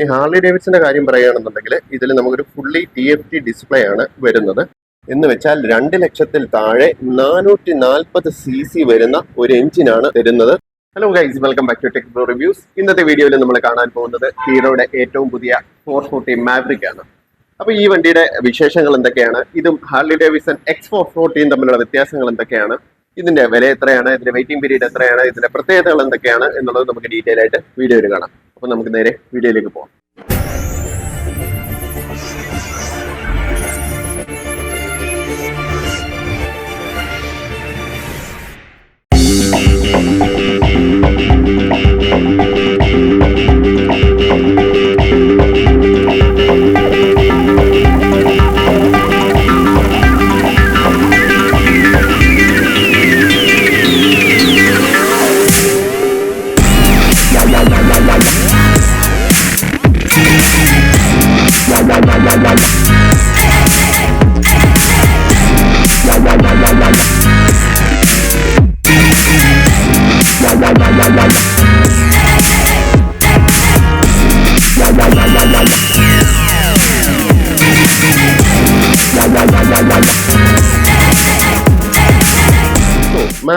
ഇനി ഹാർലി ഡേവിഡ്സിന്റെ കാര്യം പറയുകയാണെന്നുണ്ടെങ്കിൽ ഇതിൽ നമുക്കൊരു fully T F T display ആണ് വരുന്നത്. എന്ന് വെച്ചാൽ രണ്ട് ലക്ഷത്തിൽ താഴെ നാനൂറ്റി നാൽപ്പത് സി സി വരുന്ന ഒരു എഞ്ചിനാണ് തരുന്നത്. Hello guys welcome back to Techno Reviews ഇന്നത്തെ വീഡിയോയിൽ നമ്മൾ കാണാൻ പോകുന്നത് ഹീറോയുടെ ഏറ്റവും പുതിയ ഫോർ ഫോർട്ടി മാവറിക് ആണ്. അപ്പൊ ഈ വണ്ടിയുടെ വിശേഷങ്ങൾ എന്തൊക്കെയാണ്? ഇതും ഹാർലി ഡേവിസൺ എക്സ് ഫോർ ഫോർട്ടിയും തമ്മിലുള്ള വ്യത്യാസങ്ങൾ എന്തൊക്കെയാണ്? ഇതിന്റെ വില എത്രയാണ്? ഇതിന്റെ വെയിറ്റിംഗ് പീരീഡ് എത്രയാണ്? ഇതിന്റെ പ്രത്യേകതകൾ എന്തൊക്കെയാണ്? എന്നുള്ളത് നമുക്ക് ഡീറ്റെയിൽ ആയിട്ട് വീഡിയോയിൽ കാണാം. അപ്പൊ നമുക്ക് നേരെ വീഡിയോയിലേക്ക് പോകാം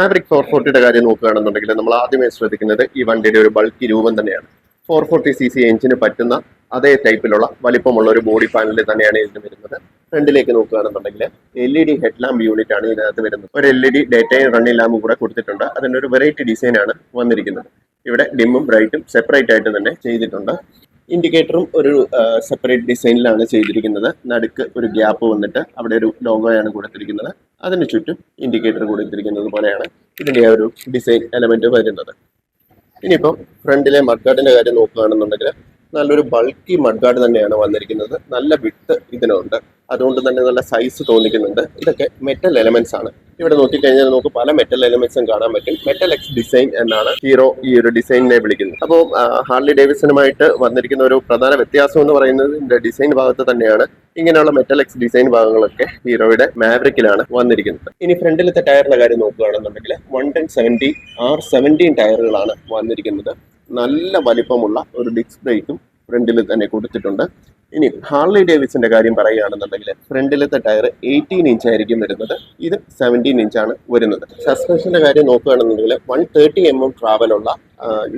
മാവറിക് ഫോർ ഫോർട്ടിയുടെ കാര്യം നോക്കുകയാണെന്നുണ്ടെങ്കിൽ നമ്മൾ ആദ്യമേ ശ്രദ്ധിക്കുന്നത് ഈ വണ്ടിയുടെ ഒരു ബൾക്ക് രൂപം തന്നെയാണ്. ഫോർ ഫോർട്ടി സി സി എഞ്ചിന് പറ്റുന്ന അതേ ടൈപ്പിലുള്ള വലിപ്പമുള്ള ഒരു ബോഡി പാനൽ തന്നെയാണ് ഇതിന് വരുന്നത്. ഫ്രണ്ടിലേക്ക് നോക്കുകയാണെന്നുണ്ടെങ്കിൽ L E D head lamp unit ആണ് ഇതിനകത്ത് വരുന്നത്. ഒരു L E D day time running lamp കൂടെ കൊടുത്തിട്ടുണ്ട്. അതിന്റെ ഒരു വെറൈറ്റി ഡിസൈനാണ് വന്നിരിക്കുന്നത്. ഇവിടെ ഡിമ്മും ബ്രൈറ്റും സെപ്പറേറ്റ് ആയിട്ട് തന്നെ ചെയ്തിട്ടുണ്ട്. ഇൻഡിക്കേറ്ററും ഒരു സെപ്പറേറ്റ് ഡിസൈനിലാണ് ചെയ്തിരിക്കുന്നത്. നടുക്ക് ഒരു ഗ്യാപ്പ് വന്നിട്ട് അവിടെ ഒരു ലോഗോയാണ് കൊടുത്തിരിക്കുന്നത്. അതിന് ചുറ്റും ഇൻഡിക്കേറ്റർ കൊടുത്തിരിക്കുന്നത് പോലെയാണ് ഇതിന്റെ ആ ഒരു ഡിസൈൻ എലമെന്റ് വരുന്നത്. ഇനിയിപ്പം ഫ്രണ്ടിലെ മഡ്ഗാർഡിന്റെ കാര്യം നോക്കുകയാണെന്നുണ്ടെങ്കിൽ നല്ലൊരു ബൾക്കി മഡ്ഗാർഡ് തന്നെയാണ് വന്നിരിക്കുന്നത്. നല്ല വിട്ട് ഇതിനുണ്ട്. അതുകൊണ്ട് തന്നെ നല്ല സൈസ് തോന്നിക്കുന്നുണ്ട്. ഇതൊക്കെ മെറ്റൽ എലമെൻസ് ആണ്. ഇവിടെ നോക്കിക്കഴിഞ്ഞാൽ നമുക്ക് പല മെറ്റൽ എലിമെന്റ്സും കാണാൻ പറ്റും. മെറ്റൽ എക്സ് ഡിസൈൻ എന്നാണ് ഹീറോ ഈ ഒരു ഡിസൈനിനെ വിളിക്കുന്നത്. അപ്പോൾ ഹാർലി ഡേവിസണുമായിട്ട് വന്നിരിക്കുന്ന ഒരു പ്രധാന വ്യത്യാസം എന്ന് പറയുന്നത് ഇതിന്റെ ഡിസൈൻ ഭാഗത്ത് തന്നെയാണ്. ഇങ്ങനെയുള്ള മെറ്റൽ എക്സ് ഡിസൈൻ ഭാഗങ്ങളൊക്കെ ഹീറോയുടെ മാവറിക്കിലാണ് വന്നിരിക്കുന്നത്. ഇനി ഫ്രണ്ടിലത്തെ ടയറിന്റെ കാര്യം നോക്കുകയാണെന്നുണ്ടെങ്കിൽ one ten seventy R seventeen ടയറുകളാണ് വന്നിരിക്കുന്നത്. നല്ല വലിപ്പമുള്ള ഒരു ഡിസ്ക് ബ്രേക്കും ഫ്രണ്ടിൽ തന്നെ കൊടുത്തിട്ടുണ്ട്. ഇനി ഹാർലി ഡേവിസിന്റെ കാര്യം പറയുകയാണെന്നുണ്ടെങ്കിൽ ഫ്രണ്ടിലത്തെ ടയർ എയ്റ്റീൻ ഇഞ്ച് ആയിരിക്കും വരുന്നത്. ഇത് സെവന്റീൻ ആണ് വരുന്നത്. സസ്പെൻഷന്റെ കാര്യം നോക്കുകയാണെന്നുണ്ടെങ്കിൽ വൺ തേർട്ടി എം എം ട്രാവലുള്ള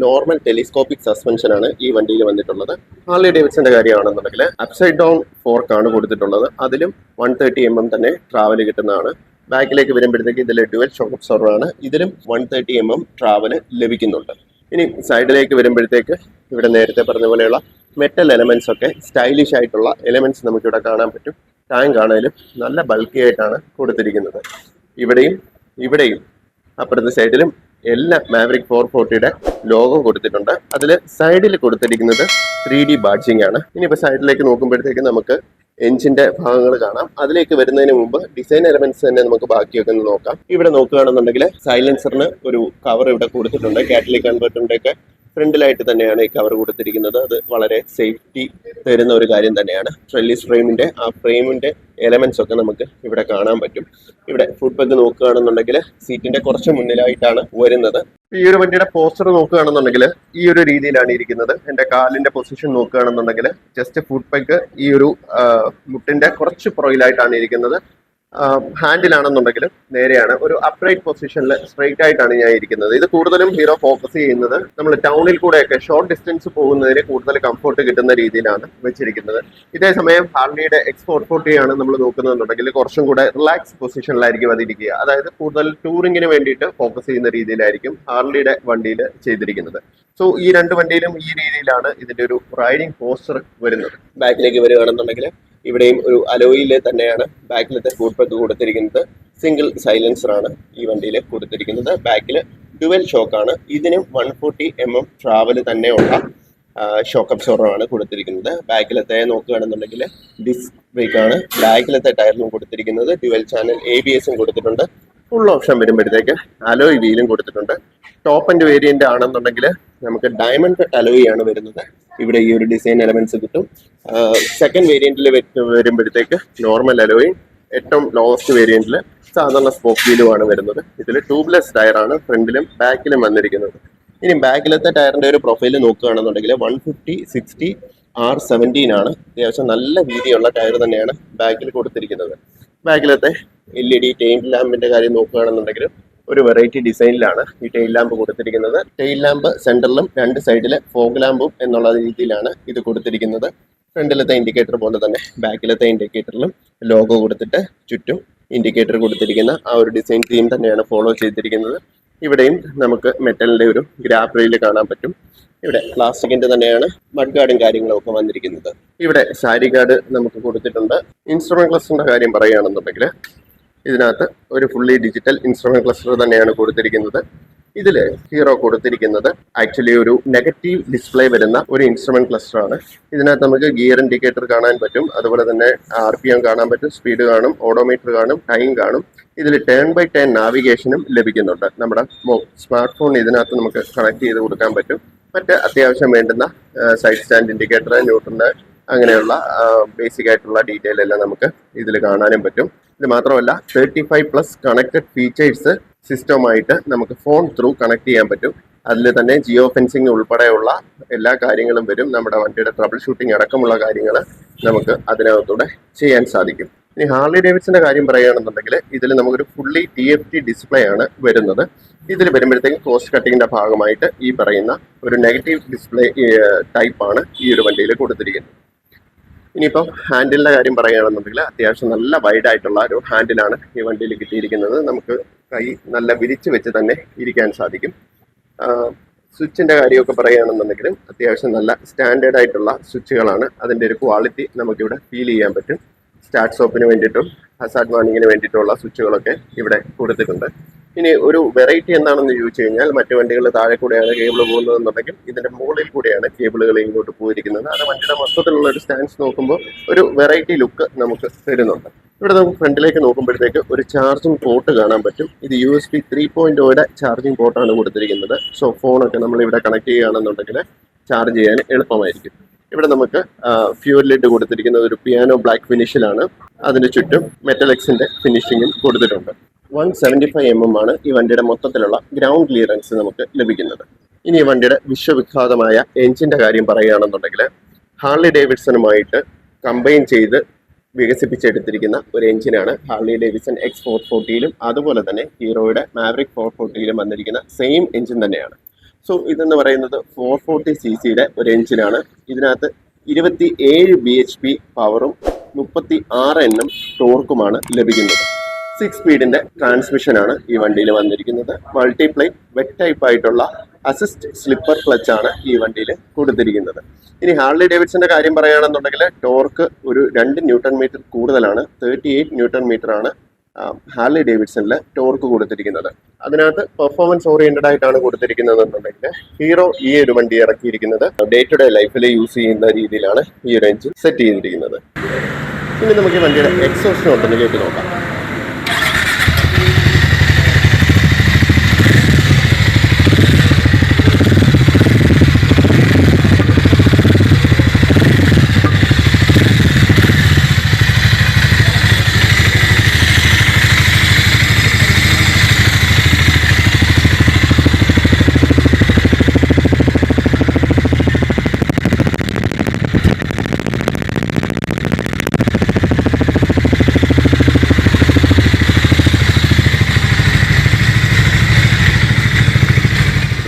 നോർമൽ ടെലിസ്കോപ്പിക് സസ്പെൻഷനാണ് ഈ വണ്ടിയിൽ വന്നിട്ടുള്ളത്. ഹാർലി ഡേവിഡ്സന്റെ കാര്യമാണെന്നുണ്ടെങ്കിൽ അപ്സൈഡ് ഡൗൺ ഫോർക്കാണ് കൊടുത്തിട്ടുള്ളത്. അതിലും വൺ തേർട്ടി എം എം തന്നെ ട്രാവൽ കിട്ടുന്നതാണ്. ബാക്കിലേക്ക് വരുമ്പോഴത്തേക്ക് ഇതിൽ ഡുവൽ ഷോക്ക് അബ്സോർവർ ആണ്. ഇതിലും one thirty M M travel ലഭിക്കുന്നുണ്ട്. ഇനി സൈഡിലേക്ക് വരുമ്പോഴത്തേക്ക് ഇവിടെ നേരത്തെ പറഞ്ഞ പോലെയുള്ള മെറ്റൽ എലമെന്റ്സ് ഒക്കെ സ്റ്റൈലിഷ് ആയിട്ടുള്ള എലമെന്റ്സ് നമുക്കിവിടെ കാണാൻ പറ്റും. ടാങ്ക് ആണെങ്കിലും നല്ല ബൾക്കി ആയിട്ടാണ് കൊടുത്തിരിക്കുന്നത്. ഇവിടെയും ഇവിടെയും അപ്പുറത്തെ സൈഡിലും എല്ലാ മാവറിക് ഫോർ ഫോർട്ടിയുടെ ലോഗോ കൊടുത്തിട്ടുണ്ട്. അതിൽ സൈഡിൽ കൊടുത്തിരിക്കുന്നത് ത്രീ ഡി ബാഡ്ജിങ് ആണ്. ഇനിയിപ്പോൾ സൈഡിലേക്ക് നോക്കുമ്പോഴത്തേക്ക് നമുക്ക് എഞ്ചിന്റെ ഭാഗങ്ങൾ കാണാം. അതിലേക്ക് വരുന്നതിന് മുമ്പ് ഡിസൈൻ എലമെന്റ്സ് തന്നെ നമുക്ക് ബാക്കിയൊക്കെ ഒന്ന് നോക്കാം. ഇവിടെ നോക്കുകയാണെന്നുണ്ടെങ്കിൽ സൈലൻസറിന് ഒരു കവർ ഇവിടെ കൊടുത്തിട്ടുണ്ട്. കാറ്റലിക് കൺവെർട്ടറിന്റെ ഒക്കെ ഫ്രണ്ടിലായിട്ട് തന്നെയാണ് ഈ കവർ കൊടുത്തിരിക്കുന്നത്. അത് വളരെ സേഫ്റ്റി തരുന്ന ഒരു കാര്യം തന്നെയാണ്. ട്രെല്ലിസ് ഫ്രെയിമിന്റെ ആ ഫ്രെയിമിന്റെ എലമെന്റ്സ് ഒക്കെ നമുക്ക് ഇവിടെ കാണാൻ പറ്റും. ഇവിടെ ഫുഡ് ബഗ് നോക്കുകയാണെന്നുണ്ടെങ്കിൽ സീറ്റിന്റെ കുറച്ച് മുന്നിലായിട്ടാണ് വരുന്നത്. ഈ ഒരു വണ്ടിയുടെ പോസ്റ്റർ നോക്കുകയാണെന്നുണ്ടെങ്കിൽ ഈ ഒരു രീതിയിലാണ് ഇരിക്കുന്നത്. എന്റെ കാലിന്റെ പൊസിഷൻ നോക്കുകയാണെന്നുണ്ടെങ്കിൽ ജസ്റ്റ് ഫുഡ് പെഗ് ഈ ഒരു മുട്ടിന്റെ കുറച്ച് പുറകിലായിട്ടാണ് ഇരിക്കുന്നത്. ഹാൻഡിലാണെന്നുണ്ടെങ്കിലും നേരെയാണ്. ഒരു അപ്രൈറ്റ് പൊസിഷനിൽ സ്ട്രൈറ്റ് ആയിട്ടാണ് ഞാൻ ഇരിക്കുന്നത്. ഇത് കൂടുതലും ഹീറോ ഫോക്കസ് ചെയ്യുന്നത്. നമ്മൾ ടൗണിൽ കൂടെയൊക്കെ ഷോർട്ട് ഡിസ്റ്റൻസ് പോകുന്നതിന് കൂടുതൽ കംഫർട്ട് കിട്ടുന്ന രീതിയിലാണ് വെച്ചിരിക്കുന്നത്. ഇതേ സമയം ഹാർലിയുടെ എക്സ്പോർട്ട് ഫോർ ഫോർട്ടി ആണ് നമ്മൾ നോക്കുന്നതെന്നുണ്ടെങ്കിൽ കുറച്ചും കൂടെ റിലാക്സ് പൊസിഷനിലായിരിക്കും അതിരിക്കുക. അതായത് കൂടുതൽ ടൂറിങ്ങിന് വേണ്ടിയിട്ട് ഫോക്കസ് ചെയ്യുന്ന രീതിയിലായിരിക്കും ഹാർലിയുടെ വണ്ടിയിൽ ചെയ്തിരിക്കുന്നത്. സോ ഈ രണ്ട് വണ്ടിയിലും ഈ രീതിയിലാണ് ഇതിന്റെ ഒരു റൈഡിംഗ് പോസ്റ്റർ വരുന്നത്. ബാക്കിലേക്ക് വരികയാണെന്നുണ്ടെങ്കിൽ ഇവിടെയും ഒരു അലോയിലെ തന്നെയാണ് ബാക്കിലത്തെ ഫുഡ് പെഗ് കൊടുത്തിരിക്കുന്നത്. സിംഗിൾ സൈലൻസർ ആണ് ഈ വണ്ടിയിൽ കൊടുത്തിരിക്കുന്നത്. ബാക്കിൽ ഡുവൽ ഷോക്കാണ് ഇതിനും one forty M M travel തന്നെയുള്ള ഷോക്ക് അബ്സോർബറാണ് കൊടുത്തിരിക്കുന്നത്. ബാക്കിലത്തെ നോക്കുകയാണെന്നുണ്ടെങ്കിൽ ഡിസ്ക് ബ്രേക്കാണ് ബാക്കിലത്തെ ടയറിലും കൊടുത്തിരിക്കുന്നത്. ഡ്യുവൽ ചാനൽ എ ബി എസും കൊടുത്തിട്ടുണ്ട്. ഫുൾ ഓപ്ഷൻ വരുമ്പോഴത്തേക്ക് അലോയ് വീലും കൊടുത്തിട്ടുണ്ട്. ടോപ്പ് ആൻഡ് വേരിയന്റ് ആണെന്നുണ്ടെങ്കിൽ നമുക്ക് ഡയമണ്ട് അലോയ് ആണ് വരുന്നത്. ഇവിടെ ഈ ഒരു ഡിസൈൻ എലമെന്റ്സ് കിട്ടും. സെക്കൻഡ് വേരിയന്റിൽ വരുമ്പോഴത്തേക്ക് നോർമൽ അലോയും ഏറ്റവും ലോവസ്റ്റ് വേരിയന്റിൽ സാധാരണ സ്പോക്ക് വീലുമാണ് വരുന്നത്. ഇതിൽ ട്യൂബ്ലെസ് ടയറാണ് ഫ്രണ്ടിലും ബാക്കിലും വന്നിരിക്കുന്നത്. ഇനി ബാക്കിലത്തെ ടയറിന്റെ ഒരു പ്രൊഫൈൽ നോക്കുകയാണെന്നുണ്ടെങ്കിൽ one fifty sixty R seventeen ആണ്. അത്യാവശ്യം നല്ല വീതിയുള്ള ടയർ തന്നെയാണ് ബാക്കിൽ കൊടുത്തിരിക്കുന്നത്. ബാക്കിലത്തെ എൽ ഇ ഡി ടെയിൻ ലാമ്പിന്റെ കാര്യം നോക്കുകയാണെന്നുണ്ടെങ്കിൽ ഒരു വെറൈറ്റി ഡിസൈനിലാണ് ഈ ടെയിൽ ലാമ്പ് കൊടുത്തിരിക്കുന്നത്. ടെയിൽ ലാമ്പ് സെന്ററിലും രണ്ട് സൈഡിലെ ഫോഗ് ലാമ്പും എന്നുള്ള രീതിയിലാണ് ഇത് കൊടുത്തിരിക്കുന്നത്. ഫ്രണ്ടിലത്തെ ഇൻഡിക്കേറ്റർ പോലെ തന്നെ ബാക്കിലത്തെ ഇൻഡിക്കേറ്ററിലും ലോഗോ കൊടുത്തിട്ട് ചുറ്റും ഇൻഡിക്കേറ്റർ കൊടുത്തിരിക്കുന്ന ആ ഒരു ഡിസൈൻ തീം തന്നെയാണ് ഫോളോ ചെയ്തിരിക്കുന്നത്. ഇവിടെയും നമുക്ക് മെറ്റലിന്റെ ഒരു ഗ്രാഫ് റെയിൽ കാണാൻ പറ്റും. ഇവിടെ പ്ലാസ്റ്റിക്കിന്റെ തന്നെയാണ് മഡ് ഗാർഡും കാര്യങ്ങളും ഒക്കെ വന്നിരിക്കുന്നത്. ഇവിടെ സാരി ഗാർഡ് നമുക്ക് കൊടുത്തിട്ടുണ്ട്. ഇൻസ്ട്രുമെന്റ് ക്ലസ്റ്ററിന്റെ കാര്യം പറയുകയാണെന്നുണ്ടെങ്കിൽ ഇതിനകത്ത് ഒരു ഫുള്ളി ഡിജിറ്റൽ ഇൻസ്ട്രുമെന്റ് ക്ലസ്റ്റർ തന്നെയാണ് കൊടുത്തിരിക്കുന്നത്. ഇതിൽ ഹീറോ കൊടുത്തിരിക്കുന്നത് ആക്ച്വലി ഒരു നെഗറ്റീവ് ഡിസ്പ്ലേ വരുന്ന ഒരു ഇൻസ്ട്രുമെന്റ് ക്ലസ്റ്റർ ആണ്. ഇതിനകത്ത് നമുക്ക് ഗിയർ ഇൻഡിക്കേറ്റർ കാണാൻ പറ്റും. അതുപോലെ തന്നെ ആർ പി എം കാണാൻ പറ്റും. സ്പീഡ് കാണും. ഓഡോമീറ്റർ കാണും. ടൈം കാണും. ഇതിൽ ടേൺ ബൈ ടേൺ നാവിഗേഷനും ലഭിക്കുന്നുണ്ട്. നമ്മുടെ സ്മാർട്ട് ഫോൺ ഇതിനകത്ത് നമുക്ക് കണക്ട് ചെയ്ത് കൊടുക്കാൻ പറ്റും. മറ്റ് അത്യാവശ്യം വേണ്ടുന്ന സൈഡ് സ്റ്റാൻഡ് ഇൻഡിക്കേറ്റർ ന്യൂട്രന് അങ്ങനെയുള്ള ബേസിക് ആയിട്ടുള്ള ഡീറ്റെയിൽ എല്ലാം നമുക്ക് ഇതിൽ കാണാനും പറ്റും. ഇത് മാത്രമല്ല thirty five plus connected features സിസ്റ്റമായിട്ട് നമുക്ക് ഫോൺ ത്രൂ കണക്ട് ചെയ്യാൻ പറ്റും. അതിൽ തന്നെ ജിയോ ഫെൻസിങ് ഉൾപ്പെടെയുള്ള എല്ലാ കാര്യങ്ങളും വരും. നമ്മുടെ വണ്ടിയുടെ ട്രബിൾ ഷൂട്ടിംഗ് അടക്കമുള്ള കാര്യങ്ങൾ നമുക്ക് അതിനകത്തൂടെ ചെയ്യാൻ സാധിക്കും. ഇനി ഹാർലി ഡേവിഡ്സിന്റെ കാര്യം പറയുകയാണെന്നുണ്ടെങ്കിൽ ഇതിൽ നമുക്കൊരു fully T F T display ആണ് വരുന്നത്. ഇതിൽ വരുമ്പോഴത്തേക്കും കോസ്റ്റ് കട്ടിങ്ങിന്റെ ഭാഗമായിട്ട് ഈ പറയുന്ന ഒരു നെഗറ്റീവ് ഡിസ്പ്ലേ ടൈപ്പാണ് ഈ ഒരു വണ്ടിയിൽ കൊടുത്തിരിക്കുന്നത്. ഇനിയിപ്പം ഹാൻഡിലിന്റെ കാര്യം പറയുകയാണെന്നുണ്ടെങ്കിൽ അത്യാവശ്യം നല്ല വൈഡായിട്ടുള്ള ഒരു ഹാൻഡിലാണ് ഈ വണ്ടിയിൽ കിട്ടിയിരിക്കുന്നത്. നമുക്ക് കൈ നല്ല വിരിച്ച് വെച്ച് തന്നെ ഇരിക്കാൻ സാധിക്കും. സ്വിച്ചിന്റെ കാര്യമൊക്കെ പറയുകയാണെന്നുണ്ടെങ്കിലും അത്യാവശ്യം നല്ല സ്റ്റാൻഡേർഡ് ആയിട്ടുള്ള സ്വിച്ചുകളാണ്. അതിന്റെ ഒരു ക്വാളിറ്റി നമുക്കിവിടെ ഫീൽ ചെയ്യാൻ പറ്റും. സ്റ്റാർട്ട് സ്റ്റോപ്പിന് വേണ്ടിയിട്ടും ഹസാഡ് വാണിങ്ങിന് വേണ്ടിയിട്ടുള്ള സ്വിച്ചുകളൊക്കെ ഇവിടെ കൊടുത്തിട്ടുണ്ട്. ഇനി ഒരു വെറൈറ്റി എന്താണെന്ന് ചോദിച്ചു കഴിഞ്ഞാൽ മറ്റു വണ്ടികൾ താഴെ കൂടെയാണ് കേബിൾ പോകുന്നതെന്നുണ്ടെങ്കിൽ ഇതിന്റെ മുകളിൽ കൂടെയാണ് കേബിളുകൾ ഇങ്ങോട്ട് പോയിരിക്കുന്നത്. അത് വണ്ടിയുടെ മൊത്തത്തിലുള്ള ഒരു സ്റ്റാൻസ് നോക്കുമ്പോൾ ഒരു വെറൈറ്റി ലുക്ക് നമുക്ക് തരുന്നുണ്ട്. ഇവിടെ നമുക്ക് ഫ്രണ്ടിലേക്ക് നോക്കുമ്പോഴത്തേക്ക് ഒരു ചാർജിംഗ് പോർട്ട് കാണാൻ പറ്റും. ഇത് U S B three point ഓയുടെ charging പോർട്ടാണ് കൊടുത്തിരിക്കുന്നത്. സോ ഫോണൊക്കെ നമ്മൾ ഇവിടെ കണക്ട് ചെയ്യുകയാണെന്നുണ്ടെങ്കിൽ ചാർജ് ചെയ്യാൻ എളുപ്പമായിരിക്കും. ഇവിടെ നമുക്ക് ഫ്യൂൽ ലിഡ് കൊടുത്തിരിക്കുന്നത് ഒരു പിയാനോ ബ്ലാക്ക് ഫിനിഷിലാണ് അതിന് ചുറ്റും മെറ്റലെക്സിന്റെ ഫിനിഷിങ്ങും കൊടുത്തിട്ടുണ്ട്. One seventy five M M ആണ് ഈ വണ്ടിയുടെ മൊത്തത്തിലുള്ള ഗ്രൗണ്ട് ക്ലിയറൻസ് നമുക്ക് ലഭിക്കുന്നത്. ഇനി ഈ വണ്ടിയുടെ വിശ്വവിഖ്യാതമായ എഞ്ചിന്റെ കാര്യം പറയുകയാണെന്നുണ്ടെങ്കിൽ ഹാർലി ഡേവിഡ്സണുമായിട്ട് കമ്പൈൻ ചെയ്ത് വികസിപ്പിച്ചെടുത്തിരിക്കുന്ന ഒരു എഞ്ചിനാണ് ഹാർലി ഡേവിഡ്സൺ എക്സ് ഫോർ ഫോർട്ടിയിലും അതുപോലെ തന്നെ ഹീറോയുടെ മാവറിക് ഫോർ ഫോർട്ടിയിലും വന്നിരിക്കുന്ന സെയിം എഞ്ചിൻ തന്നെയാണ്. സോ ഇതെന്ന് പറയുന്നത് ഫോർ ഫോർട്ടി സി സിയുടെ ഒരു എഞ്ചിനാണ്. ഇതിനകത്ത് ഇരുപത്തി ഏഴ് ബി എച്ച് പി പവറും മുപ്പത്തി ആറ് എണ്ണം ടോർക്കുമാണ് ലഭിക്കുന്നത്. സിക്സ് സ്പീഡിന്റെ ട്രാൻസ്മിഷൻ ആണ് ഈ വണ്ടിയിൽ വന്നിരിക്കുന്നത്. മൾട്ടിപ്ലൈ വെറ്റ് ടൈപ്പ് ആയിട്ടുള്ള അസിസ്റ്റ് സ്ലിപ്പർ ക്ലച്ച് ആണ് ഈ വണ്ടിയിൽ കൊടുത്തിരിക്കുന്നത്. ഇനി ഹാർലി ഡേവിഡ്സിന്റെ കാര്യം പറയുകയാണെന്നുണ്ടെങ്കിൽ ടോർക്ക് ഒരു രണ്ട് ന്യൂട്ടൺ മീറ്റർ കൂടുതലാണ് തേർട്ടി എയ്റ്റ് ന്യൂട്ടൺ മീറ്റർ ആണ് ഹാർലി ഡേവിഡ്സണിൽ ടോർക്ക് കൊടുത്തിരിക്കുന്നത്. അതിനകത്ത് പെർഫോമൻസ് ഓറിയന്റഡ് ആയിട്ടാണ് കൊടുത്തിരിക്കുന്നത് എന്നുണ്ടെങ്കിൽ ഹീറോ ഈ ഒരു വണ്ടി ഇറക്കിയിരിക്കുന്നത് ഡേ ടു ഡേ ലൈഫിൽ യൂസ് ചെയ്യുന്ന രീതിയിലാണ് ഈ ഒരു എഞ്ചിൻ സെറ്റ് ചെയ്തിരിക്കുന്നത്. ഇനി നമുക്ക് ഈ വണ്ടിയുടെ എക്സോസ്റ്റ് ഉണ്ടെന്ന് കേട്ട് നോക്കാം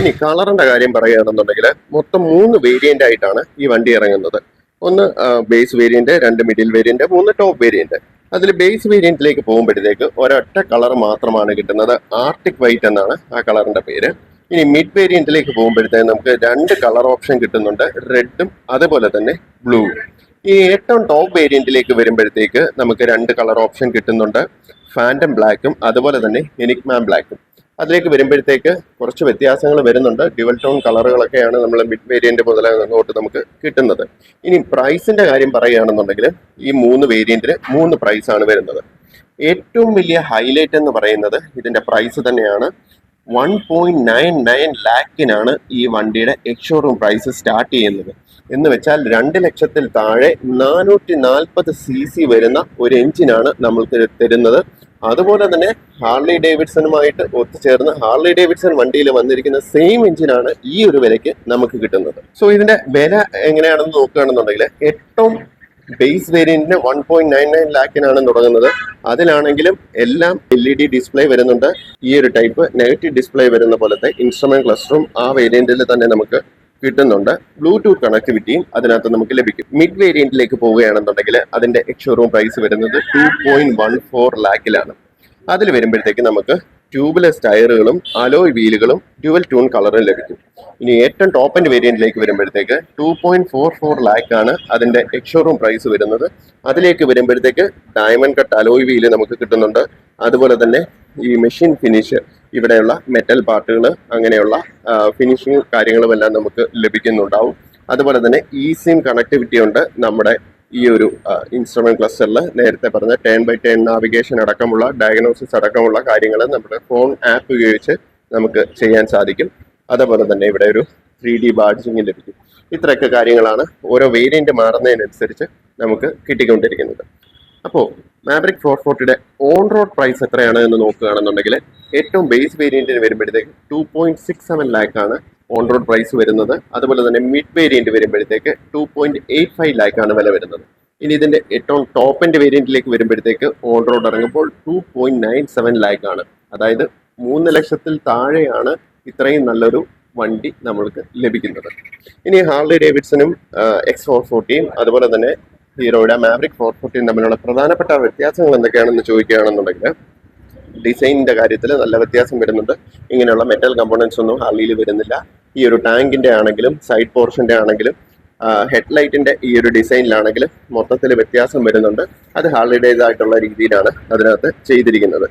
ഇനി കളറിന്റെ കാര്യം പറയുകയാണെന്നുണ്ടെങ്കിൽ മൊത്തം മൂന്ന് വേരിയന്റ് ആയിട്ടാണ് ഈ വണ്ടി ഇറങ്ങുന്നത്. ഒന്ന് ബേസ് വേരിയന്റ് രണ്ട് മിഡിൽ വേരിയന്റ് മൂന്ന് ടോപ്പ് വേരിയന്റ് അതിൽ ബേസ് വേരിയന്റിലേക്ക് പോകുമ്പോഴത്തേക്ക് ഒരൊറ്റ കളർ മാത്രമാണ് കിട്ടുന്നത്. ആർട്ടിക് വൈറ്റ് എന്നാണ് ആ കളറിന്റെ പേര്. ഇനി മിഡ് വേരിയന്റിലേക്ക് പോകുമ്പോഴത്തേക്ക് നമുക്ക് രണ്ട് കളർ ഓപ്ഷൻ കിട്ടുന്നുണ്ട്. റെഡും അതുപോലെ തന്നെ ബ്ലൂവും ഈ ഏറ്റവും ടോപ്പ് വേരിയന്റിലേക്ക് വരുമ്പോഴത്തേക്ക് നമുക്ക് രണ്ട് കളർ ഓപ്ഷൻ കിട്ടുന്നുണ്ട്. ഫാന്റം ബ്ലാക്കും അതുപോലെ തന്നെ എനിക്മാൻ ബ്ലാക്കും അതിലേക്ക് വരുമ്പോഴത്തേക്ക് കുറച്ച് വ്യത്യാസങ്ങൾ വരുന്നുണ്ട്. ഡ്യുവൽ ടോൺ കളറുകളൊക്കെയാണ് നമ്മൾ മിഡ് വേരിയന്റ് മുതൽ അങ്ങോട്ട് നമുക്ക് കിട്ടുന്നത്. ഇനി പ്രൈസിന്റെ കാര്യം പറയുകയാണെന്നുണ്ടെങ്കിൽ ഈ മൂന്ന് വേരിയന്റിന് മൂന്ന് പ്രൈസാണ് വരുന്നത്. ഏറ്റവും വലിയ ഹൈലൈറ്റ് എന്ന് പറയുന്നത് ഇതിന്റെ പ്രൈസ് തന്നെയാണ്. വൺ പോയിന്റ് നയൻ നയൻ ലാക്കിനാണ് ഈ വണ്ടിയുടെ എക്സ്ഷോറൂം പ്രൈസ് സ്റ്റാർട്ട് ചെയ്യുന്നത്. എന്ന് വെച്ചാൽ രണ്ട് ലക്ഷത്തിൽ താഴെ നാനൂറ്റി നാൽപ്പത് സി സി വരുന്ന ഒരു എഞ്ചിനാണ് നമ്മൾക്ക് തരുന്നത്. അതുപോലെ തന്നെ ഹാർലി ഡേവിഡ്സണുമായിട്ട് ഒത്തുചേർന്ന് ഹാർലി ഡേവിഡ്സൺ വണ്ടിയിൽ വന്നിരിക്കുന്ന സെയിം എഞ്ചിനാണ് ഈ ഒരു വിലയ്ക്ക് നമുക്ക് കിട്ടുന്നത്. സോ ഇതിന്റെ വില എങ്ങനെയാണെന്ന് നോക്കുകയാണെന്നുണ്ടെങ്കിൽ ഏറ്റവും ബേസ് വേരിയന്റിന് വൺ പോയിന്റ് നയൻ നയൻ ലാക്കിനാണ് തുടങ്ങുന്നത്. അതിലാണെങ്കിലും എല്ലാം എൽ ഇ ഡി ഡിസ്പ്ലേ വരുന്നുണ്ട്. ഈ ഒരു ടൈപ്പ് നെഗറ്റീവ് ഡിസ്പ്ലേ വരുന്ന പോലത്തെ ഇൻസ്ട്രുമെന്റ് ക്ലസ്റ്ററും ആ വേരിയന്റിൽ തന്നെ നമുക്ക് കിട്ടുന്നുണ്ട്. ബ്ലൂടൂത്ത് കണക്ടിവിറ്റിയും അതിനകത്ത് നമുക്ക് ലഭിക്കും. മിഡ് വേരിയന്റിലേക്ക് പോവുകയാണെന്നുണ്ടെങ്കിൽ അതിന്റെ എക്സ്ഷോറൂം പ്രൈസ് വരുന്നത് ടു പോയിന്റ് വൺ ഫോർ ലാക്കിലാണ് അതിൽ വരുമ്പോഴത്തേക്ക് നമുക്ക് ട്യൂബ്ലെസ് ടയറുകളും അലോയ് വീലുകളും ഡ്യുവൽ ട്യൂൺ കളറും ലഭിക്കും. ഇനി ഏറ്റവും ടോപ്പ് ആൻഡ് വേരിയന്റിലേക്ക് വരുമ്പോഴത്തേക്ക് two point four four lakh ആണ് അതിന്റെ എക്സ്ഷോറൂം പ്രൈസ് വരുന്നത്. അതിലേക്ക് വരുമ്പോഴത്തേക്ക് ഡയമണ്ട് കട്ട് അലോയ് വീൽ നമുക്ക് കിട്ടുന്നുണ്ട്. അതുപോലെ തന്നെ ഈ മെഷീൻ ഫിനിഷ് ഇവിടെയുള്ള മെറ്റൽ പാർട്ടുകൾ അങ്ങനെയുള്ള ഫിനിഷിങ് കാര്യങ്ങളും എല്ലാം നമുക്ക് ലഭിക്കുന്നുണ്ടാവും. അതുപോലെ തന്നെ ഈസിയും കണക്ടിവിറ്റി ഉണ്ട് നമ്മുടെ ഈ ഒരു ഇൻസ്ട്രുമെന്റ് ക്ലസ്റ്ററിൽ നേരത്തെ പറഞ്ഞ ടേൺ ബൈ ടേൺ നാവിഗേഷൻ അടക്കമുള്ള ഡയഗ്നോസിസ് അടക്കമുള്ള കാര്യങ്ങൾ നമ്മുടെ ഫോൺ ആപ്പ് ഉപയോഗിച്ച് നമുക്ക് ചെയ്യാൻ സാധിക്കും. അതുപോലെ തന്നെ ഇവിടെ ഒരു ത്രീ ഡി ബാഡ്ജിങ് ലഭിക്കും. ഇത്രയൊക്കെ കാര്യങ്ങളാണ് ഓരോ വേരിയന്റ് മാറുന്നതിനനുസരിച്ച് നമുക്ക് കിട്ടിക്കൊണ്ടിരിക്കുന്നത്. അപ്പോൾ മാബ്രിക് ഫോർ ഫോർട്ടിയുടെ ഓൺ റോഡ് പ്രൈസ് എത്രയാണ് എന്ന് നോക്കുകയാണെന്നുണ്ടെങ്കിൽ ഏറ്റവും ബേസ് വേരിയന്റിന് വരുമ്പോഴത്തേക്ക് two point six seven lakh ആണ് ഓൺ റോഡ് പ്രൈസ് വരുന്നത്. അതുപോലെ തന്നെ മിഡ് വേരിയന്റ് വരുമ്പോഴത്തേക്ക് two point eight five lakh ആണ് വില വരുന്നത്. ഇനി ഇതിന്റെ ഏറ്റവും ടോപ്പ് എൻഡ് വേരിയന്റിലേക്ക് വരുമ്പോഴത്തേക്ക് ഓൺ റോഡ് ഇറങ്ങുമ്പോൾ two point nine seven lakh ആണ്. അതായത് മൂന്ന് ലക്ഷത്തിൽ താഴെയാണ് ഇത്രയും നല്ലൊരു വണ്ടി നമ്മൾക്ക് ലഭിക്കുന്നത്. ഇനി ഹാർലി ഡേവിഡ്സണും എക്സ് ഫോർ ഫോർട്ടിയും അതുപോലെ തന്നെ ഹീറോയുടെ മാവറിക് ഫോർ ഫോർട്ടിയും തമ്മിലുള്ള പ്രധാനപ്പെട്ട വ്യത്യാസങ്ങൾ എന്തൊക്കെയാണെന്ന് ചോദിക്കുകയാണെന്നുണ്ടെങ്കിൽ ഡിസൈനിന്റെ കാര്യത്തിൽ നല്ല വ്യത്യാസം വരുന്നുണ്ട്. ഇങ്ങനെയുള്ള മെറ്റൽ കമ്പോണൻസ് ഒന്നും ഹാർലിയിൽ വരുന്നില്ല. ഈ ഒരു ടാങ്കിന്റെ ആണെങ്കിലും സൈഡ് പോർഷന്റെ ആണെങ്കിലും ഹെഡ്ലൈറ്റിന്റെ ഈ ഒരു ഡിസൈനിലാണെങ്കിലും മൊത്തത്തിൽ വ്യത്യാസം വരുന്നുണ്ട്. അത് ഹാർലിയുടേതായിട്ടുള്ള രീതിയിലാണ് അതിനകത്ത് ചെയ്തിരിക്കുന്നത്.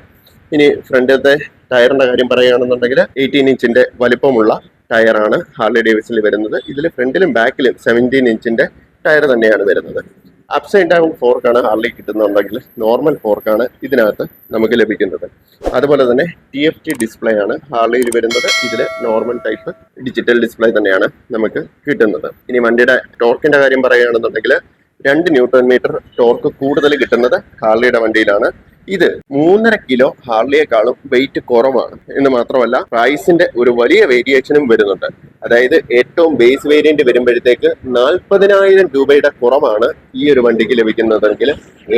ഇനി ഫ്രണ്ടിലത്തെ ടയറിന്റെ കാര്യം പറയുകയാണെന്നുണ്ടെങ്കിൽ എയ്റ്റീൻ ഇഞ്ചിന്റെ വലിപ്പമുള്ള ടയറാണ് ഹാർലി ഡേവിസിൽ വരുന്നത്. ഇതിൽ ഫ്രണ്ടിലും ബാക്കിലും സെവന്റീൻ ഇഞ്ചിന്റെ ടയർ തന്നെയാണ് വരുന്നത്. അപ്സൈഡ് ഡൗൺ ഫോർക്കാണ് ഹാർലി കിട്ടുന്നുണ്ടെങ്കിൽ നോർമൽ ഫോർക്കാണ് ഇതിനകത്ത് നമുക്ക് ലഭിക്കുന്നത്. അതുപോലെ തന്നെ ടി എഫ് ടി ഡിസ്പ്ലേ ആണ് ഹാർലിയിൽ വരുന്നത്. ഇതിൽ നോർമൽ ടൈപ്പ് ഡിജിറ്റൽ ഡിസ്പ്ലേ തന്നെയാണ് നമുക്ക് കിട്ടുന്നത്. ഇനി വണ്ടിയുടെ ടോർക്കിന്റെ കാര്യം പറയുകയാണെന്നുണ്ടെങ്കിൽ രണ്ട് ന്യൂട്ടൺ മീറ്റർ ടോർക്ക് കൂടുതൽ കിട്ടുന്നത് ഹാർലിയുടെ വണ്ടിയിലാണ്. ഇത് മൂന്നര കിലോ ഹാർലിയേക്കാളും വെയിറ്റ് കുറവാണ്. എന്ന് മാത്രമല്ല പ്രൈസിന്റെ ഒരു വലിയ വേരിയേഷനും വരുന്നുണ്ട്. അതായത് ഏറ്റവും ബേസ് വേരിയന്റ് വരുമ്പോഴത്തേക്ക് നാൽപ്പതിനായിരം രൂപയുടെ കുറവാണ് ഈ ഒരു വണ്ടിക്ക് ലഭിക്കുന്നതെങ്കിൽ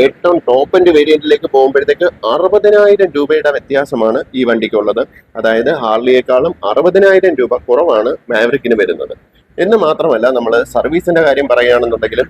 ഏറ്റവും ടോപ്പ് എൻഡ് വേരിയന്റിലേക്ക് പോകുമ്പോഴത്തേക്ക് അറുപതിനായിരം രൂപയുടെ വ്യത്യാസമാണ് ഈ വണ്ടിക്കുള്ളത്. അതായത് ഹാർലിയേക്കാളും അറുപതിനായിരം രൂപ കുറവാണ് മാവറിക്കിന് വരുന്നത്. എന്ന് മാത്രമല്ല നമ്മൾ സർവീസിന്റെ കാര്യം പറയുകയാണെന്നുണ്ടെങ്കിലും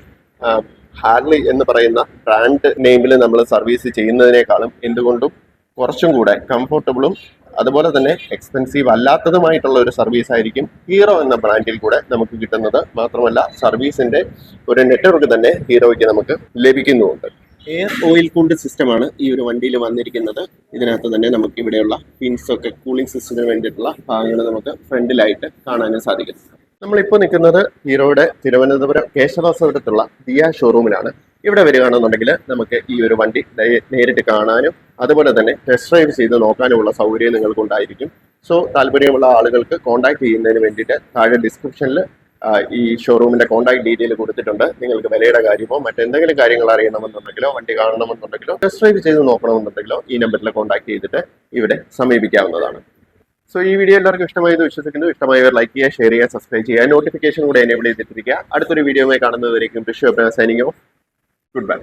ഹാർലി എന്ന് പറയുന്ന ബ്രാൻഡ് നെയിമിൽ നമ്മൾ സർവീസ് ചെയ്യുന്നതിനേക്കാളും എന്തുകൊണ്ടും കുറച്ചും കൂടെ കംഫർട്ടബിളും അതുപോലെ തന്നെ എക്സ്പെൻസീവ് അല്ലാത്തതുമായിട്ടുള്ള ഒരു സർവീസ് ആയിരിക്കും ഹീറോ എന്ന ബ്രാൻഡിൽ കൂടെ നമുക്ക് കിട്ടുന്നത്. മാത്രമല്ല സർവീസിന്റെ ഒരു നെറ്റ്വർക്ക് തന്നെ ഹീറോയ്ക്ക് നമുക്ക് ലഭിക്കുന്നുമുണ്ട്. എയർ ഓയിൽ കൂൾഡ് സിസ്റ്റമാണ് ഈ ഒരു വണ്ടിയിൽ വന്നിരിക്കുന്നത്. ഇതിനകത്ത് തന്നെ നമുക്ക് ഇവിടെയുള്ള പിൻസൊക്കെ കൂളിംഗ് സിസ്റ്റത്തിന് വേണ്ടിയിട്ടുള്ള ഭാഗങ്ങൾ നമുക്ക് ഫ്രണ്ടിലായിട്ട് കാണാനും സാധിക്കും. നമ്മളിപ്പോൾ നിൽക്കുന്നത് ഹീറോയുടെ തിരുവനന്തപുരം കേശവാസപുരത്തുള്ള ദിയ ഷോറൂമിലാണ് ഇവിടെ വരികയാണെന്നുണ്ടെങ്കിൽ നമുക്ക് ഈ ഒരു വണ്ടി നേരിട്ട് കാണാനും അതുപോലെ തന്നെ ടെസ്റ്റ് ഡ്രൈവ് ചെയ്ത് നോക്കാനുമുള്ള സൗകര്യം നിങ്ങൾക്ക് ഉണ്ടായിരിക്കും സോ താല്പര്യമുള്ള ആളുകൾക്ക് കോൺടാക്ട് ചെയ്യുന്നതിന് വേണ്ടിയിട്ട് താഴെ ഡിസ്ക്രിപ്ഷനിൽ ഈ ഷോറൂമിന്റെ കോൺടാക്ട് ഡീറ്റെയിൽ കൊടുത്തിട്ടുണ്ട്. നിങ്ങൾക്ക് വിലയുടെ കാര്യമോ മറ്റെന്തെങ്കിലും കാര്യങ്ങൾ അറിയണമെന്നുണ്ടെങ്കിലോ വണ്ടി കാണണമെന്നുണ്ടെങ്കിലോ ടെസ്റ്റ് ഡ്രൈവ് ചെയ്ത് നോക്കണമെന്നുണ്ടെങ്കിലോ ഈ നമ്പറിൽ കോൺടാക്ട് ചെയ്തിട്ട് ഇവിടെ സമീപിക്കാവുന്നതാണ്. സോ ഈ വീഡിയോ എല്ലാവർക്കും ഇഷ്ടമായെന്ന് വിശ്വസിക്കുന്നു. ഇഷ്ടമായവർ ലൈക്ക് ചെയ്യുക ഷെയർ ചെയ്യുക സബ്സ്ക്രൈബ് ചെയ്യുക. നോട്ടിഫിക്കേഷൻ കൂടെ എനേബിൾ ചെയ്തിട്ടിരിക്കുക അടുത്തൊരു വീഡിയോയുമായി കാണുന്നതുവരേക്കും Rishi signing off good bye